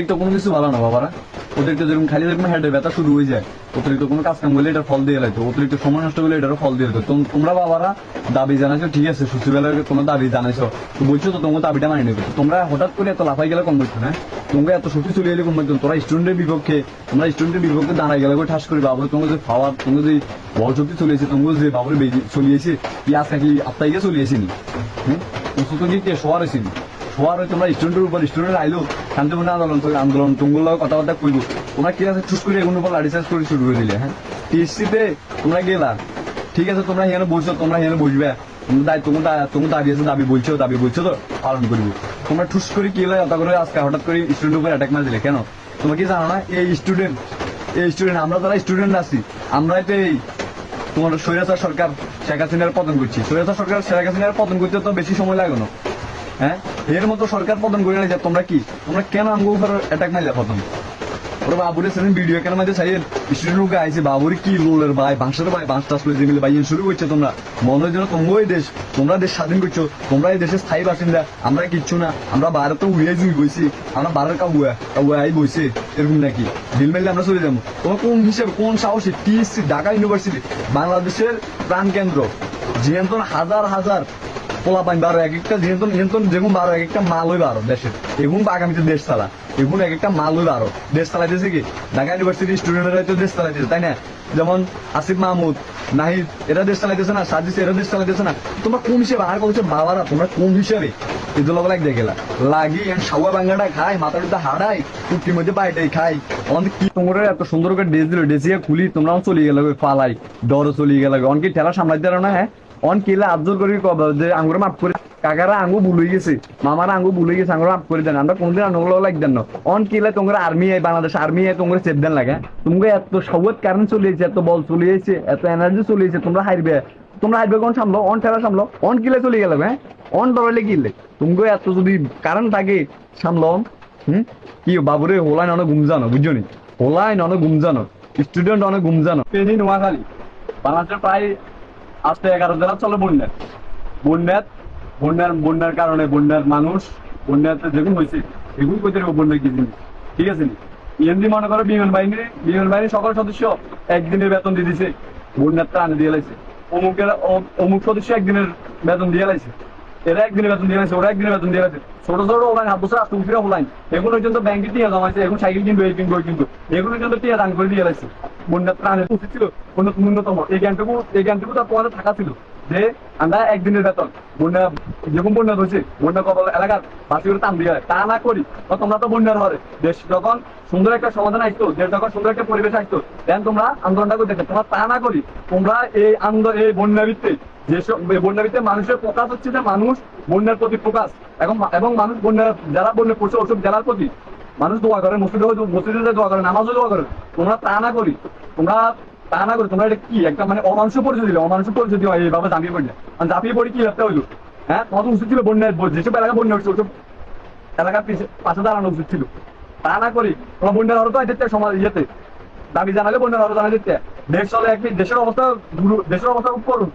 অতিরিক্ত কোনো কিছু ভালো না বাবারা। অতিরিক্ত যেরকম খালি যেরকম হেডের ব্যথা শুরু হয়ে যায়, অতিরিক্ত কোনো কাজ কাম করলে ফল দিয়ে লাগতো, অতিরিক্ত সময় নষ্ট করলে এটারও ফল দিয়ে লাগতো। তোমরা বাবারা দাবি জানাইছো, ঠিক আছে সচিবালয়ের তোমার দাবি জানাইছো, তো বলছো তো তোমার দাবিটা মানে নেবে। তোমরা হঠাৎ করে এত লাফাই গেলে কম করছ না তোমরা এত শক্তি চলে এলে কম করছ তোরা স্টুডেন্টের বিপক্ষে, তোমরা স্টুডেন্টের বিপক্ষে দাঁড়াই গেলে ঠাস করে বাবু তোমার যে পাওয়ার তোমার যে বল শক্তি চলিয়েছে তোমার যে বাবুর চলিয়েছে কি আজকে কি আত্মাইকে চলিয়েছে নি হ্যাঁ? তো কি কে শোয়ার হওয়ার তোমরা স্টুডেন্টের উপর স্টুডেন্ট আইলো শান্তিপূর্ণ আন্দোলন আন্দোলন তুমগুলো লগে কথাবার্তা কইব তোমরা কি আছে? চুপ করে এগুলোর উপর লাঠি চার্জ করে শুরু করে দিলে হ্যাঁ টিএসসিতে তোমরা গেলা ঠিক আছে, তোমরা এখানে বলছো তোমরা এখানে বসবে তোমার দাবি আছে, দাবি বলছো দাবি বলছো তো পালন করব তোমরা ঠুস করে কি লাগে করে আজকে হঠাৎ করে স্টুডেন্টের উপর অ্যাটাক মার দিলে, কেন? তোমরা কি জানো না, এই স্টুডেন্ট এই স্টুডেন্ট আমরা যারা স্টুডেন্ট আছি, আমরাই তো এই তোমার স্বৈরাচার সরকার, শেখ হাসিনার পতন করছি। স্বৈরাচার সরকার, শেখ হাসিনার পতন করতে তো বেশি সময় লাগে না। হ্যাঁ? এর মতো সরকার পতন করে নিয়ে তোমরা কি? তোমরা কেন আমগো উপর অ্যাটাক মাইলে পতন? সেদিন ভিডিও কেন মাঝে চাই স্টুডেন্ট কি লোলের ভাই, বাঁশের ভাই, বাঁশ টাস করে ভাই শুরু করছে তোমরা। মনের জন্য তোমরাই দেশ, তোমরা দেশ স্বাধীন করছ তোমরা এই দেশের স্থায়ী বাসিন্দা, আমরা কিচ্ছু না, আমরা ভারতে জুই বইছি, আমরা কাবুয়া আই বইছে, এরকম নাকি? বিল মেলে আমরা চলে যাব। তোমার কোন হিসেবে, কোন সাহসী? টিএসসি ঢাকা ইউনিভার্সিটি, বাংলাদেশের প্রাণ কেন্দ্র জিয়ান্তন হাজার হাজার পোলা পাইন বারো, এক একটা যেহেতু যেগুন বারো, এক একটা মাল হই বারো দেশের। এগুন আগামীতে দেশ চালা। এগুন এক একটা মাল হই বারো দেশ চালাইতেছে কি? ঢাকা ইউনিভার্সিটি স্টুডেন্টরা তো দেশ চালাইতেছে, তাই না? যেমন আসিফ মাহমুদ, নাহিদ, এরা দেশ চালাইতেছে না, সাজিস, এরা দেশ চালাইতেছে না। তোমরা কোন হিসেবে আর বলছে বাবারা, তোমরা কোন হিসেবে? এগুলো লাগ দেখেলা লাগি সাউয়া বাঙ্গাটা খাই মধ্যে হারাই কুটির মধ্যে বাইটাই খাই। আমাদের কি তোমরা এত সুন্দর করে ড্রেস দিল ড্রেসিয়া খুলি, তোমরাও চলিয়ে গেল ফালাই ডরও চলিয়ে গেল। অনকি ঠেলা সামলাইতে না হ্যাঁ? অন কিলা আবজল করি কব যে আঙ্গুর মাফ করে কাকারা আঙ্গু ভুল হয়ে গেছে মামারা আঙ্গু ভুল হয়ে গেছে আঙ্গুর মাফ করে দেন আমরা কোনদিন আঙ্গুলো লাগতেন না। অন কিলা তোমরা আর্মি আই বাংলাদেশ আর্মি আই তোমরা চেপ দেন লাগে। তুমি এত সবত কারণ চলিয়েছে এত বল চলিয়েছে এত এনার্জি চলিয়েছে তোমরা হারবে তোমরা হারবে কোন সামলো অন ঠেলা সামলো অন কিলে চলে গেল হ্যাঁ অন ডরাইলে কিলে তুমি এত যদি কারণ থাকে সামলো হুম? কি বাবুরে হোলাইন অনেক ঘুম জানো বুঝছ নি? হোলাইন অনেক ঘুম জানো স্টুডেন্ট অনেক ঘুম জানো। পেনি নোয়াখালী বাংলাদেশের প্রায় আজকে এগারো জেলা চলে বন্যার। বন্যার বন্যার বন্যার কারণে বন্যার মানুষ, বন্যাতে যেগুন হয়েছে এগুন কই দেবো বন্যার কি জিনিস? ঠিক আছে এমনি মনে করো বিমান বাহিনী, বিমান বাহিনীর সকল সদস্য একদিনের বেতন দিয়ে দিছে, বন্যার ত্রাণ দিয়ে লাইছে। অমুকের, অমুক সদস্য একদিনের বেতন দিয়ে লাইছে। এরা একদিনের বেতন দিয়ে ওরা একদিনের বেতন দিয়ে ছোট ছোট অনলাইন হাত বছর আসতে উঠে অনলাইন এগুলো পর্যন্ত ব্যাংকে টিয়া জমাইছে, এখন সাইকেল কিনবে, এই কিনবে, ওই কিনবে। এগুলো পর্যন্ত টিয়া দান করে দিয়ে লাইছে বন্যার ত্রাণের উচিত ছিল ন্যূনতম এই জ্ঞানটুকু এই জ্ঞানটুকু তার তোমাদের থাকা ছিল যে আমরা একদিনের বেতন। বন্যা বন্যা বন্যা কবল এলাকার দিয়ে তা না করি তোমরা তো বন্যার হরে দেশ যখন সুন্দর একটা সমাধান আসতো, দেশ যখন সুন্দর একটা পরিবেশ আসতো দেন তোমরা আন্দোলনটা তোমরা তা না করি, তোমরা এই আন্দোলন এই যেসব মানুষের প্রকাশ হচ্ছে যে মানুষ বন্যার প্রতি প্রকাশ। এবং এবং মানুষ বন্যার, যারা বন্যা পড়ছে ওসব জেলার প্রতি, মানুষ দোয়া করে, মসজিদে মসজিদে দোয়া করে, নামাজও দোয়া করে, তোমরা তা না করি, তোমরা তা না করে, তোমরা এটা কি? একটা মানে অমানুষ পরিচয় দিলে, অমানুষ পরিচয় দিও এইভাবে জাপিয়ে পড়লে। জাপিয়ে পড়ে কি একটা হইল? হ্যাঁ তোমার উচিত ছিল বন্যায় যেসব এলাকা বন্যা হচ্ছে ওসব এলাকার পাশে দাঁড়ানো উচিত ছিল। তা না করি তোমার বন্যার হরতো আইতে সমাজ ইয়েতে। দাবি জানালে বন্যার হরতো জানা দিতে দেশ চলে একটি দেশের অবস্থা দেশের অবস্থা খুব করুন